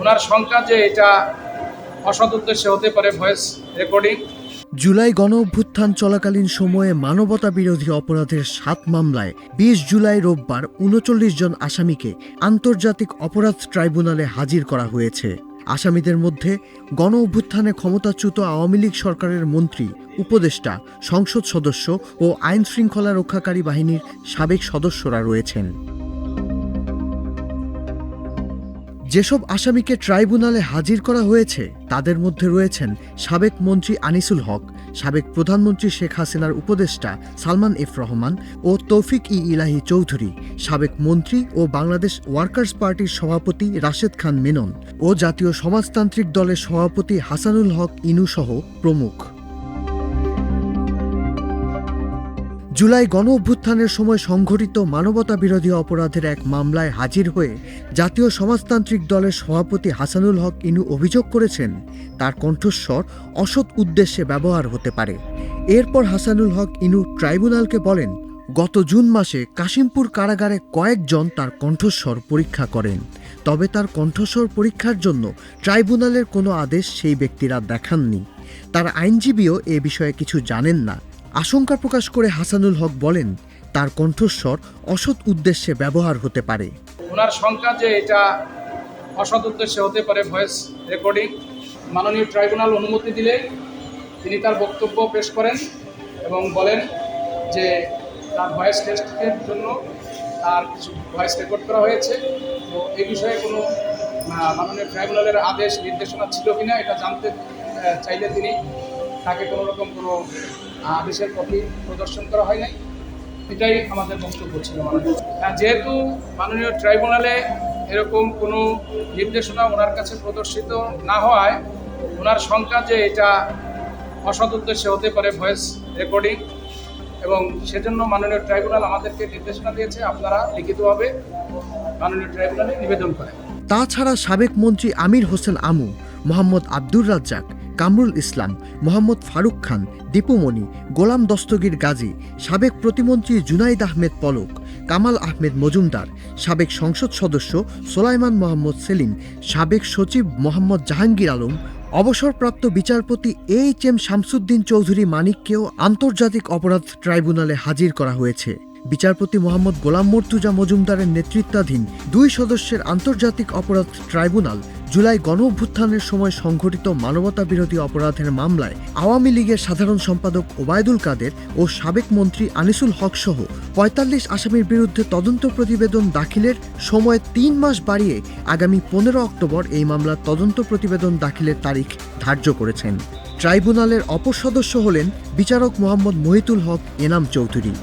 ওনার শঙ্কা যে এটা অসৎ উদ্দেশ্যে হতে পারে ভয়েস রেকর্ডিং। জুলাই গণ অভ্যুত্থান চলাকালীন সময়ে মানবতা বিরোধী অপরাধের সাত মামলায় বিশ জুলাই রোববার উনচল্লিশ জন আসামিকে আন্তর্জাতিক অপরাধ ট্রাইব্যুনালে হাজির করা হয়েছে। আসামিদের মধ্যে গণ অভ্যুত্থানে ক্ষমতাচ্যুত আওয়ামী লীগ সরকারের মন্ত্রী, উপদেষ্টা, সংসদ সদস্য ও আইন শৃঙ্খলা রক্ষাকারী বাহিনীর সাবেক সদস্যরা রয়েছেন। যেসব আসামিকে ট্রাইব্যুনালে হাজির করা হয়েছে, তাদের মধ্যে রয়েছেন সাবেক মন্ত্রী আনিসুল হক, সাবেক প্রধানমন্ত্রী শেখ হাসিনার উপদেষ্টা সালমান এফ রহমান ও তৌফিক ই ইলাহি চৌধুরী, সাবেক মন্ত্রী ও বাংলাদেশ ওয়ার্কার্স পার্টির সভাপতি রাশেদ খান মেনন ও জাতীয় সমাজতান্ত্রিক দলের সভাপতি হাসানুল হক ইনুসহ প্রমুখ। জুলাই গণ অভ্যুত্থানের সময় সংঘটিত মানবতা বিরোধী অপরাধের এক মামলায় হাজির হয়ে জাতীয় সমাজতান্ত্রিক দলের সভাপতি হাসানুল হক ইনু অভিযোগ করেছেন, তার কণ্ঠস্বর অসৎ উদ্দেশ্যে ব্যবহার হতে পারে। এরপর হাসানুল হক ইনু ট্রাইব্যুনালকে বলেন, গত জুন মাসে কাশিমপুর কারাগারে কয়েকজন তার কণ্ঠস্বর পরীক্ষা করেন। তবে তার কণ্ঠস্বর পরীক্ষার জন্য ট্রাইব্যুনালের কোনো আদেশ সেই ব্যক্তিরা দেখাননি। তার আইনজীবীও এ বিষয়ে কিছু জানেন না। আশঙ্কা প্রকাশ করে হাসানুল হক বলেন, তার কণ্ঠস্বর অসৎ উদ্দেশ্যে ব্যবহার হতে পারে। ওনার শঙ্কা যে এটা অসৎ উদ্দেশ্যে হতে পারে ভয়েস রেকর্ডিং, মাননীয় ট্রাইব্যুনাল অনুমতি দিলে তিনি তার বক্তব্য পেশ করেন এবং বলেন যে তার ভয়েস টেস্টের জন্য তার কিছু ভয়েস রেকর্ড করা হয়েছে। তো এই বিষয়ে কোনো মাননীয় ট্রাইব্যুনালের আদেশ, নির্দেশনা ছিল কিনা এটা জানতে চাইলে তিনি তাকে কোনো রকম কোনো আদেশের কপি প্রদর্শন করা হয় নাই। এটাই আমাদের বক্তব্য ছিল যেহেতু মাননীয় ট্রাইব্যুনালে এরকম কোনো নির্দেশনা ওনার কাছে প্রদর্শিত না হওয়ায় ওনার শঙ্কা যে এটা অসৎ উদ্দেশ্যে হতে পারে ভয়েস রেকর্ডিং, এবং সেজন্য মাননীয় ট্রাইব্যুনাল আমাদেরকে নির্দেশনা দিয়েছে, আপনারা লিখিতভাবে মাননীয় ট্রাইব্যুনালে নিবেদন করেন। তাছাড়া সাবেক মন্ত্রী আমির হোসেন আমু, মোহাম্মদ আব্দুর রাজ্জাক কামরুল ইসলাম, মোহাম্মদ ফারুক খান দীপুমণি গোলাম দস্তগীর গাজী, সাবেক প্রতিমন্ত্রী জুনাইদ আহমেদ পলক, কামাল আহমেদ মজুমদার, সাবেক সংসদ সদস্য সোলাইমান মোহাম্মদ সেলিম, সাবেক সচিব মোহাম্মদ জাহাঙ্গীর আলম, অবসরপ্রাপ্ত বিচারপতি এইচ এম শামসুদ্দিন চৌধুরী মানিককেও আন্তর্জাতিক অপরাধ ট্রাইব্যুনালে হাজির করা হয়েছে। বিচারপতি মোহাম্মদ গোলাম মর্তুজা মজুমদারের নেতৃত্বাধীন দুই সদস্যের আন্তর্জাতিক অপরাধ ট্রাইব্যুনাল জুলাই গণ অভ্যুত্থানের সময় সংঘটিত মানবতা বিরোধী অপরাধের মামলায় আওয়ামী লীগের সাধারণ সম্পাদক ওবায়দুল কাদের ও সাবেক মন্ত্রী আনিসুল হক সহ পঁয়তাল্লিশ আসামির বিরুদ্ধে তদন্ত প্রতিবেদন দাখিলের সময় তিন মাস বাড়িয়ে আগামী পনেরো অক্টোবর এই মামলার তদন্ত প্রতিবেদন দাখিলের তারিখ ধার্য করেছেন। ট্রাইব্যুনালের অপর সদস্য হলেন বিচারক মোহাম্মদ মহিতুল হক এনাম চৌধুরী।